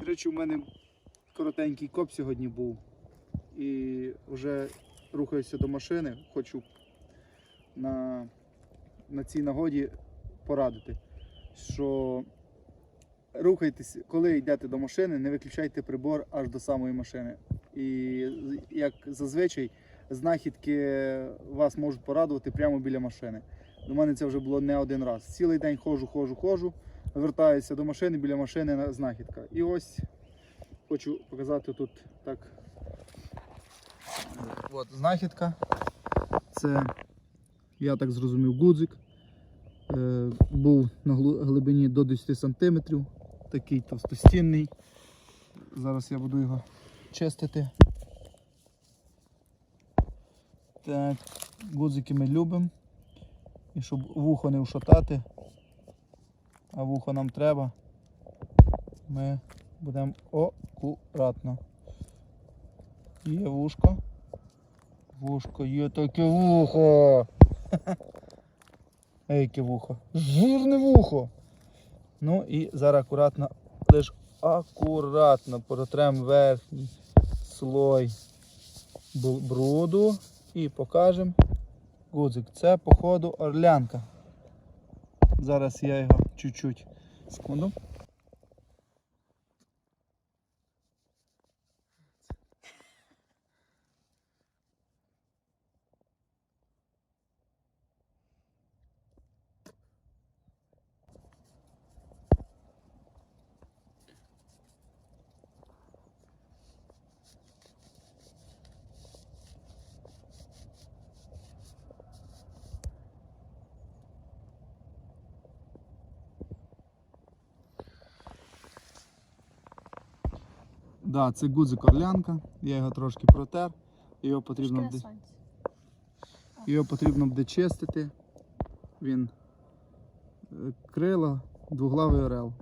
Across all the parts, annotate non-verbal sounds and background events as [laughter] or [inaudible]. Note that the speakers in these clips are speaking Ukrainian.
Коротше, у мене коротенький коп сьогодні був. І вже рухаюся до машини. Хочу на, на цій нагоді порадити, що рухайтесь, коли йдете до машини, не виключайте прибор аж до самої машини. І як зазвичай, знахідки вас можуть порадувати прямо біля машини. У мене це вже було не один раз. Цілий день ходжу, ходжу, ходжу, вертаюся до машини, біля машини знахідка. І ось хочу показати тут так. От знахідка. Це, я так зрозумів, гудзик. Е, був на глибині до 10 см. Такий товстостінний. Зараз я буду його чистити. Так, гудзики ми любимо. І щоб вухо не вшатати, а вухо нам треба, ми будемо акуратно. Є вушко. Вушко, є таке вухо. [laughs] Ей, яке вухо. Жирне вухо. Ну і зараз акуратно, лиш акуратно протрем верхній слой бруду і покажемо гудзик. Це походу орлянка. Зараз я його чуть-чуть секунду. Да, це гудзик орлянка. Я його трошки протер. Його потрібно, буде, його потрібно буде чистити. Він е, крила, двуглавий орел.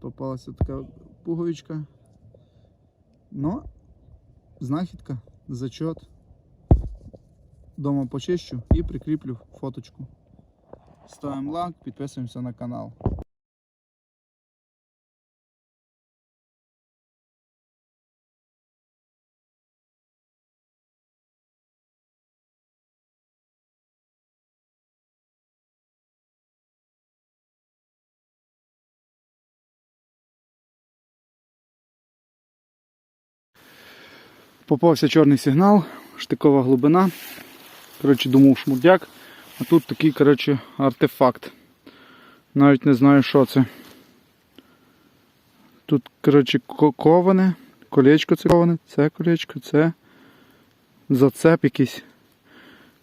Попалася така пуговичка. Ну, знахідка, зачот. Дома почищу і прикріплю фоточку. Ставимо лайк, підписуємося на канал. Попався чорний сигнал, штикова глибина. Коротше, думав шмурдяк. А тут такий коротше, артефакт. Навіть не знаю, що це. Тут, коротше, коване, колечко це коване, це колечко, це зацеп якийсь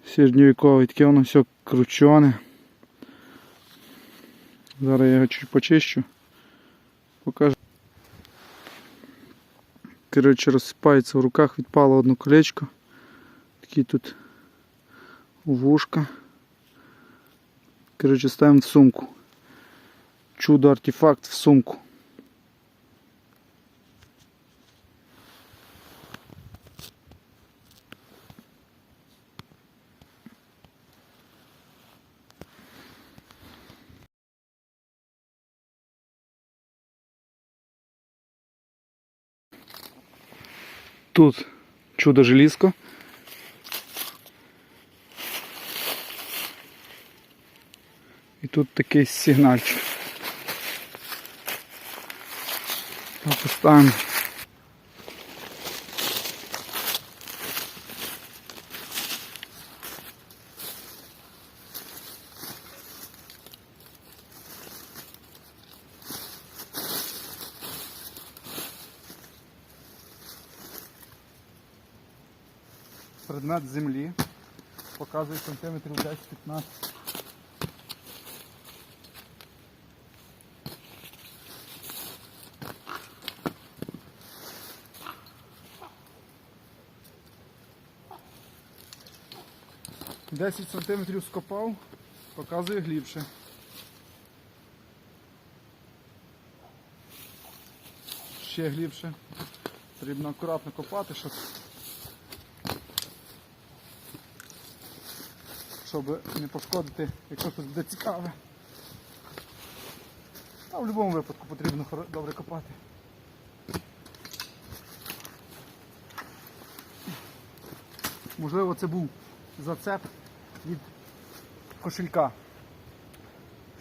середньовіковий, таке воно все кручене. Зараз я його чуть почищу. Покажу. Коротше, розсипається в руках, відпало одне колечко. Такі тут вушка. Коротше, ставимо в сумку. Чудо артефакт в сумку. Тут чудо желізко. І тут такий сигнальчик. Поставимо. Предмет землі. Показує сантиметрів 10-15. Десять сантиметрів скопав, показує глибше. Ще глибше. Потрібно акуратно копати, щоб щоб не пошкодити, якщо щось буде цікаве. А в будь-якому випадку потрібно добре копати. Можливо, це був зацеп від кошелька.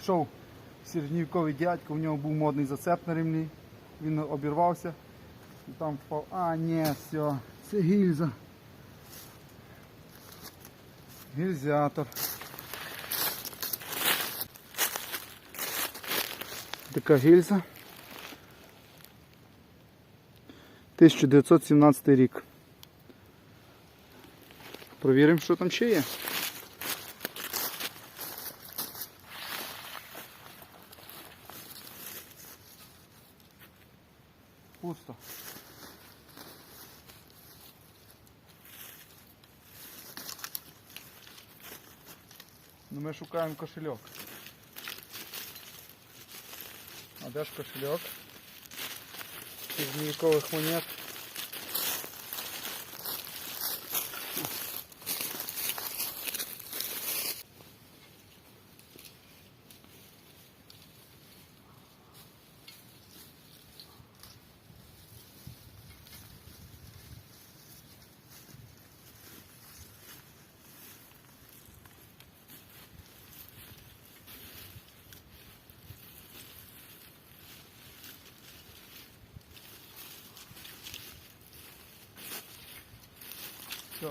Йшов середньовіковий дядько, в нього був модний зацеп на ремні. Він обірвався і там впав. А, ні, все, це гільза. Гільзятор. Така гільза. 1917 рік. Провіримо, що там ще є. Пусто. Ну ми шукаємо кошельок. А де ж кошельок? Із монет.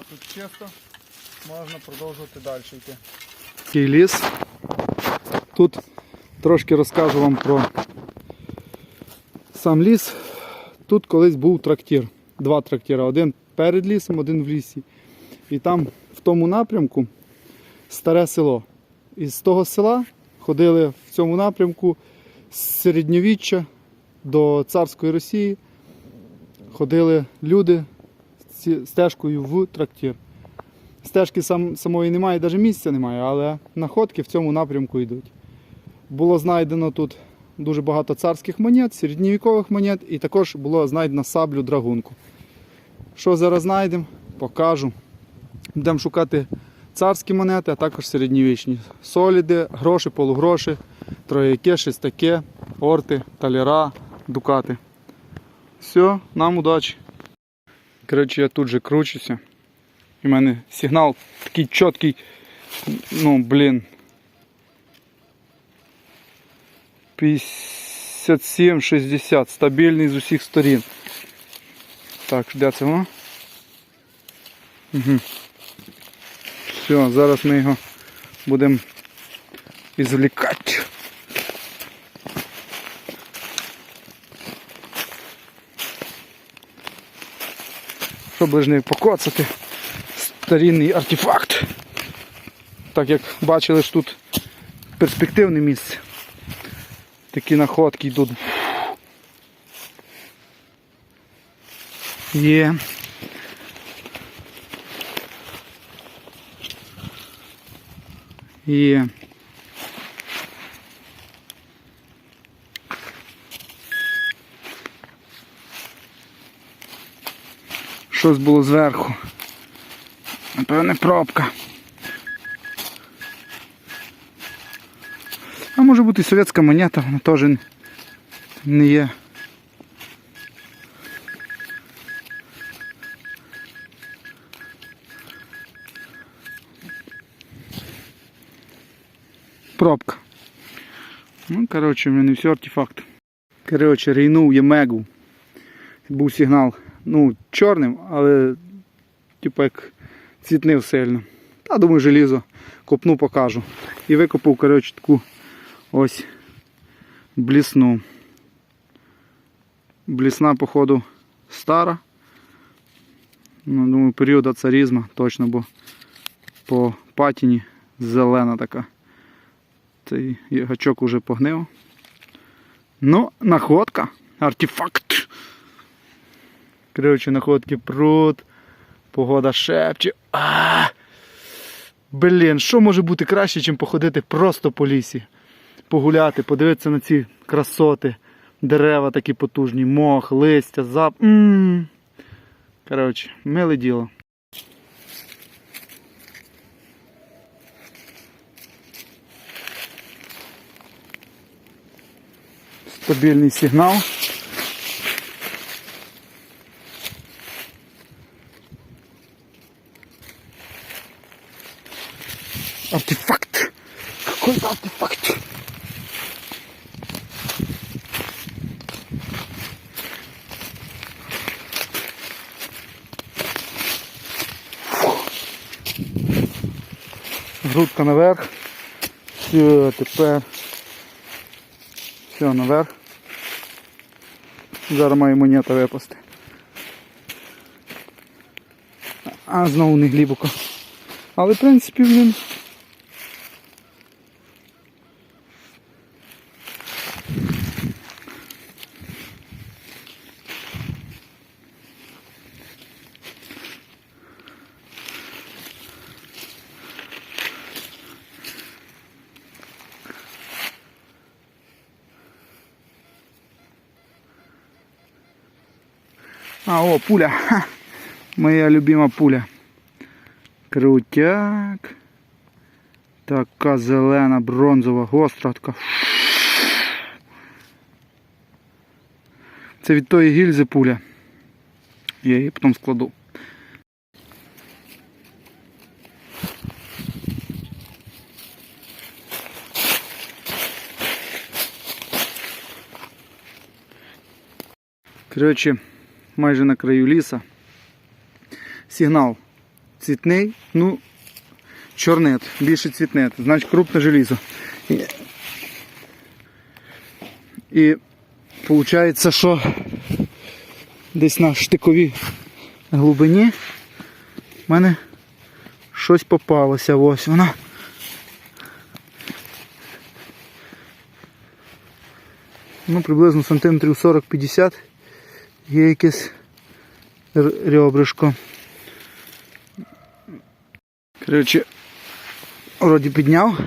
Тут чисто. Можна продовжувати далі йти. Такий ліс. Тут трошки розкажу вам про сам ліс. Тут колись був трактир. Два трактира. Один перед лісом, один в лісі. І там в тому напрямку старе село. І з того села ходили в цьому напрямку з середньовіччя до царської Росії. Ходили люди стежкою в трактир. Стежки сам, самої немає, навіть місця немає, але находки в цьому напрямку йдуть. Було знайдено тут дуже багато царських монет, середньовікових монет, і також було знайдено саблю драгунку. Що зараз знайдемо, покажу. Будемо шукати царські монети, а також середньовічні. Соліди, гроші, полугроші, трояки, шестаки, орти, таляра, дукати. Все, нам удачі. Коротше, я тут же кручуся. І в мене сигнал такий чіткий. Ну, блін. 57-60. Стабільний з усіх сторін. Так, де це воно? Угу. Все, зараз ми його будемо ізвлікати. Щоб лиш не покоцати старинний артефакт. Так як бачили ж тут перспективне місце. Такі находки йдуть. Є. Є. Щось було зверху. Напевне, пробка. А може бути совєтська монета, вона теж не є. Пробка. Ну, коротше, в мене все артефакт. Коротше, рейнув Ємегу. Був сигнал, ну, чорним, але типу як цвітнив сильно. Та думаю, желізо копну покажу. І викопав, коротше, таку ось блісну. Блісна, походу, стара. Ну, думаю, періода царізма точно, бо по патіні зелена така. Цей гачок уже погнив. Ну, находка, артефакт. Коротше, находки пруд. Погода шепче. А! Блін, що може бути краще, ніж походити просто по лісі? Погуляти, подивитися на ці красоти, дерева такі потужні, мох, листя, зап. М. Коротше, миле діло. Стабільний сигнал. Артефакт! Какой-то артефакт! Грудка наверх. Все, тепер. Все, наверх. Зараз має монета випасти. А знову не глибоко. Але в принципі він. О, пуля. Ха. Моя любима пуля. Крутяк. Така зелена, бронзова, гостра така. Це від тої гільзи пуля. Я її потім складу. Коротше, майже на краю ліса. Сигнал цвітний, ну, чорнет, більше цвітнет, значить крупне желізо. І, виходить, що десь на штиковій глибині в мене щось попалося. Ось воно. Ну, приблизно сантиметрів 40-50 є якесь ребришко. Коротше, вроді підняв.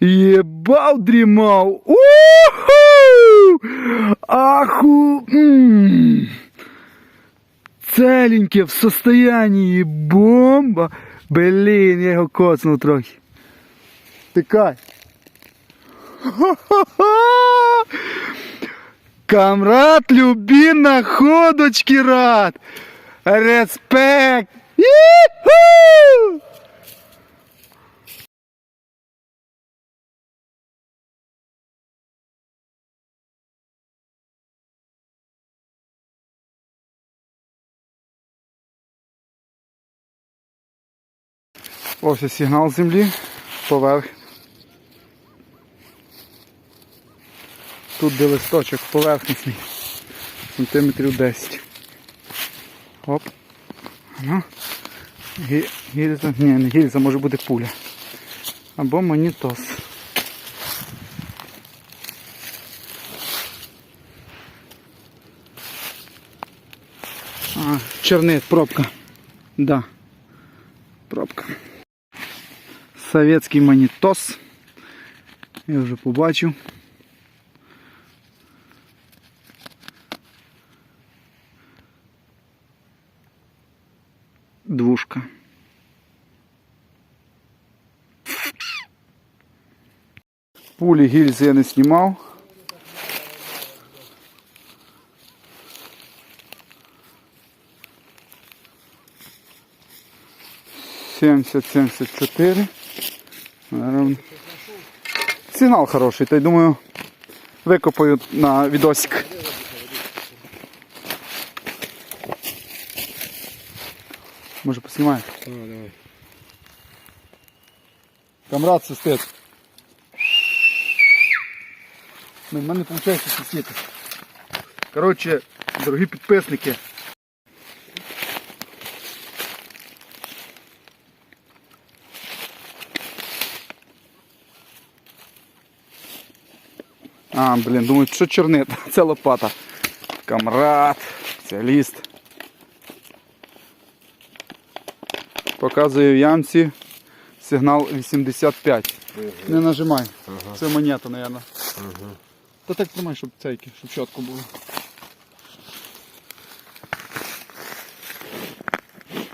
Єбав дрімав! Уху! Аху! М. Целеньке в состоянии бомба. Блін, я його коцнув трохи. Тикай. Ха-ха-ха! Камрад, люби находочки рад. Респект. Іху! Ось сигнал землі поверх. Тут де листочок поверхностний. Сантиметрів 10. Оп. Ну. Гі- Гільза. Ні, не гільза, може бути пуля. Або монітос. А, пробка. Да. Пробка. Советський монітос. Я вже побачив. Пулі гільзи я не знімав. Семьдесят, семьдесят четыре. Сигнал хороший, то й думаю, викопаю на відосик. Може поснімаю? давай. Камрад свистить. В мене виходить свистіти. Коротше, дорогі підписники. А, блін, думаю, що чорнит? [laughs] Це лопата. Камрад, спеціаліст. Показую в ямці сигнал 85. Не нажимай. Це монета, мабуть. Та так тримай, щоб цейки, щоб чітко було.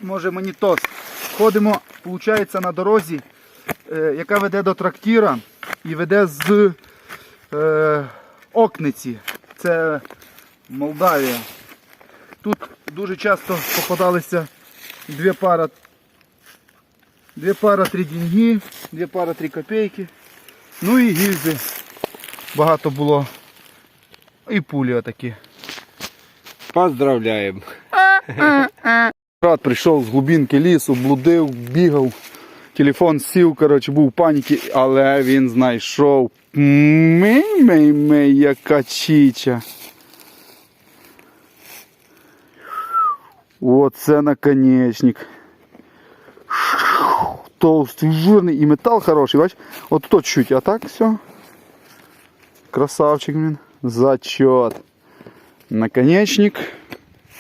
Може мені тос. Ходимо, виходить, на дорозі, е, яка веде до трактира. і веде з е, Окниці. Це Молдавія. Тут дуже часто попадалися дві пара, дві пара три деньги, дві пара три копійки. Ну і гільзи. Багато було. І пулі отакі. Поздравляємо. Брат прийшов з глибинки лісу, блудив, бігав, телефон сів, коротше, був в паніці, але він знайшов. Мей, мей, мей, яка чіча. Оце наконечник. Толстий, жирний і метал хороший, бач? От тут чуть, а так все. Красавчик, блин. Зачет. Наконечник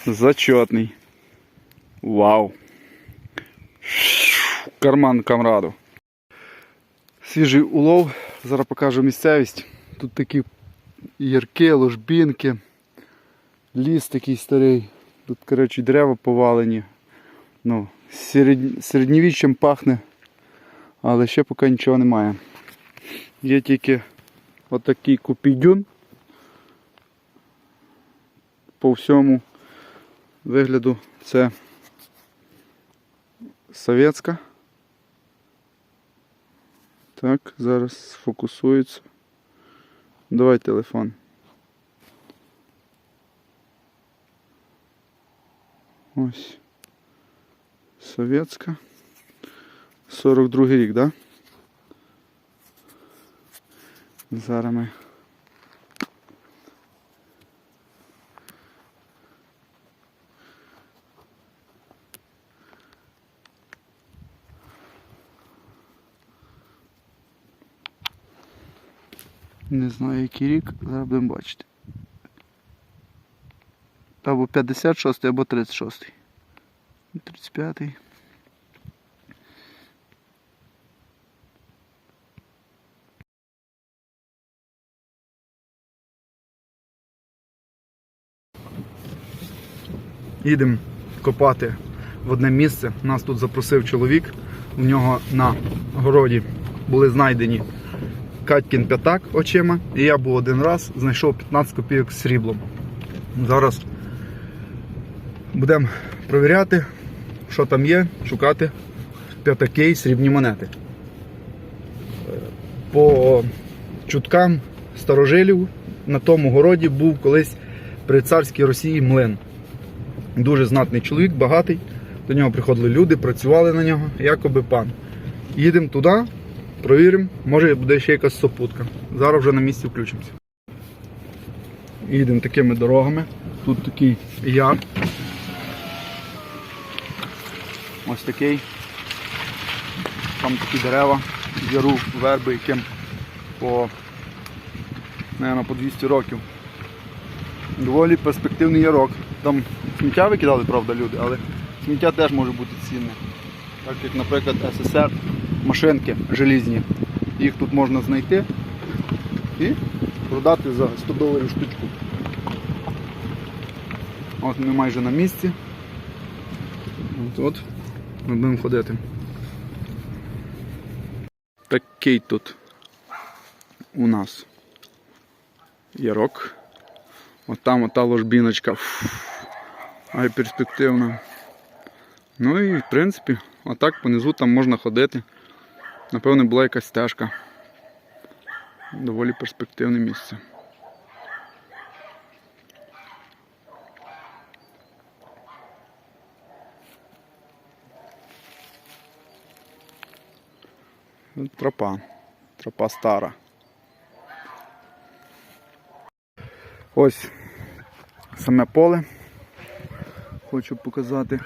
зачетный. Вау. Карман камраду. Свіжий улов. Зараз покажу місцевість. Тут такі ярки, ложбінки. Ліс такий старий. Тут, коротше, дерева повалені. Ну, серед... середньовіччям пахне, але ще поки нічого немає. Є тільки отакий купідюн. По всьому вигляду це совєтська. Так, зараз сфокусується. Давай телефон. Ось. Совєтська. 42 рік, да? Зараз. Не знаю який рік, зараз будемо бачити. Або 56 або 36. 35. Їдемо копати в одне місце. Нас тут запросив чоловік. У нього на городі були знайдені Катькін п'ятак очима. І я був один раз, знайшов 15 копійок з сріблом. Зараз будемо провіряти, що там є, шукати п'ятаки срібні монети. По чуткам старожилів на тому городі був колись при царській Росії млин. Дуже знатний чоловік, багатий. До нього приходили люди, працювали на нього, якоби пан. Їдемо туди, провіримо, може буде ще якась сопутка. Зараз вже на місці включимося. Їдемо такими дорогами. Тут такий яр. Ось такий. Там такі дерева, яру, верби, яким по, наверное, по 200 років. Доволі перспективний ярок. Там сміття викидали, правда, люди, але сміття теж може бути цінне. Так як, наприклад, СССР, машинки желізні. Їх тут можна знайти і продати за 100 доларів штучку. От ми майже на місці. От, от ми будемо ходити. Такий тут у нас ярок. От там ота ложбіночка. Ай перспективна. Ну і в принципі, отак понизу там можна ходити. Напевно, була якась стежка. Доволі перспективне місце. Тропа. Тропа стара. Ось саме поле. Хочу показати.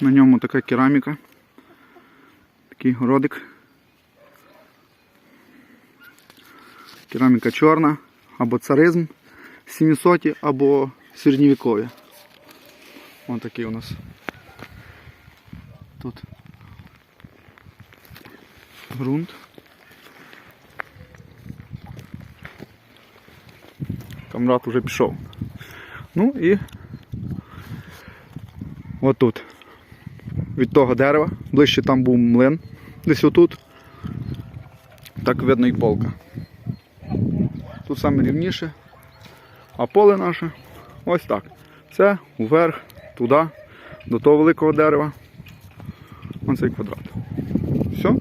На ньому така кераміка. Такий городик. Кераміка чорна, або царизм 700, або середньовікові. Ось такий у нас тут ґрунт. Камрад уже пішов. Ну і отут. Від того дерева, ближче там був млин, десь отут. Так видно і полка. Тут саме рівніше. А поле наше ось так. Це вверх, туди, до того великого дерева. Ось цей квадрат. Все.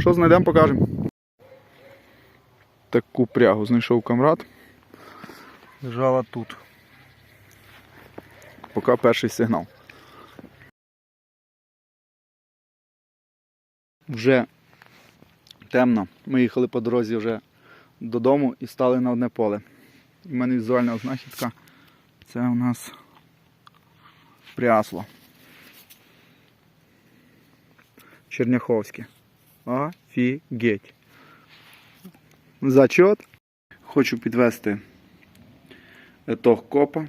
Що знайдемо, покажемо. Таку прягу знайшов камрад. Лежала тут. Поки перший сигнал. Вже темно. Ми їхали по дорозі вже додому і стали на одне поле. У мене візуальна знахідка. Це у нас прясло. Черняховське. Офігеть. Зачот. Хочу підвести етог копа.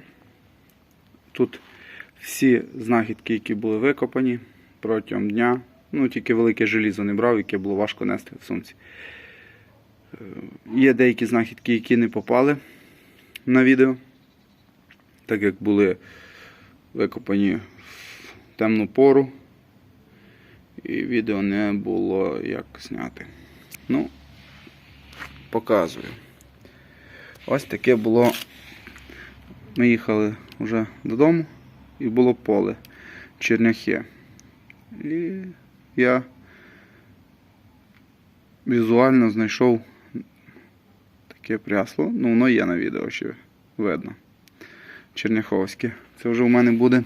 Тут всі знахідки, які були викопані протягом дня. Ну, тільки велике желізо не брав, яке було важко нести в сумці. Е, Є деякі знахідки, які не попали на відео, так як були викопані в темну пору. І відео не було як зняти. Ну, показую. Ось таке було. Ми їхали вже додому і було поле черняхи. І я візуально знайшов таке прясло. Ну, воно є на відео ще видно. Черняховське. Це вже у мене буде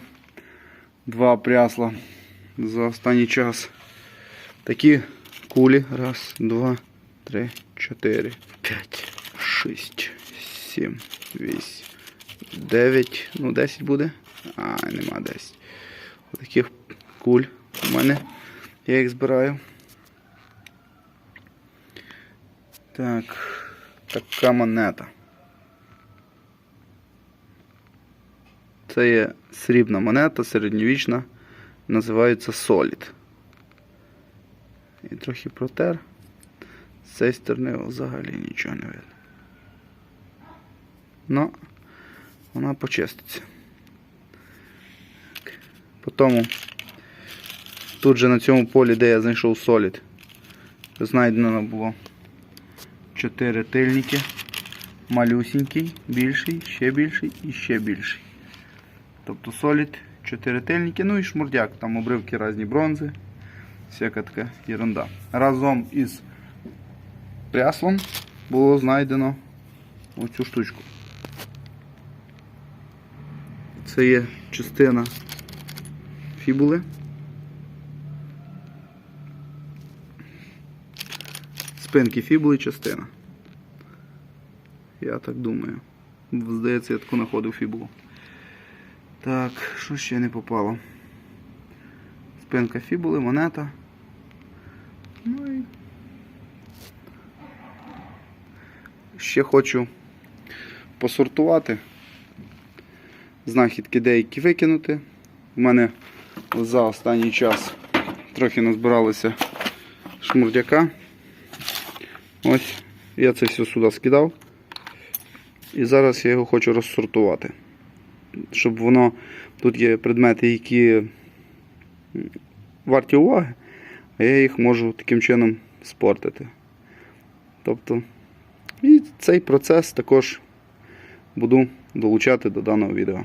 два прясла за останній час. Такі кулі. Раз, два, три, чотири, п'ять, шість, сім, вісім, дев'ять. Ну, десять буде. А, нема десять. Таких куль у мене. Я їх збираю. Так, така монета. Це є срібна монета, середньовічна, називається Solid. І трохи протер. З цієї сторони взагалі нічого не видно. Ну, вона почиститься. Потім тут же на цьому полі, де я знайшов Solid, знайдено було 4 тильники. Малюсенький, більший, ще більший і ще більший. Тобто Solid, 4 тильники, ну і шмурдяк, там обривки різні бронзи, всяка така ерунда. Разом із пряслом було знайдено оцю штучку. Це є частина фібули. Спинки фібули частина. Я так думаю. Здається, я таку знаходив фібулу. Так, що ще не попало? Спинка фібули, монета. Ну і ще хочу посортувати. Знахідки деякі викинути. У мене за останній час трохи назбиралося шмурдяка. Ось, я це все сюди скидав. І зараз я його хочу розсортувати. Щоб воно. Тут є предмети, які варті уваги, а я їх можу таким чином спортити. Тобто, і цей процес також буду долучати до даного відео.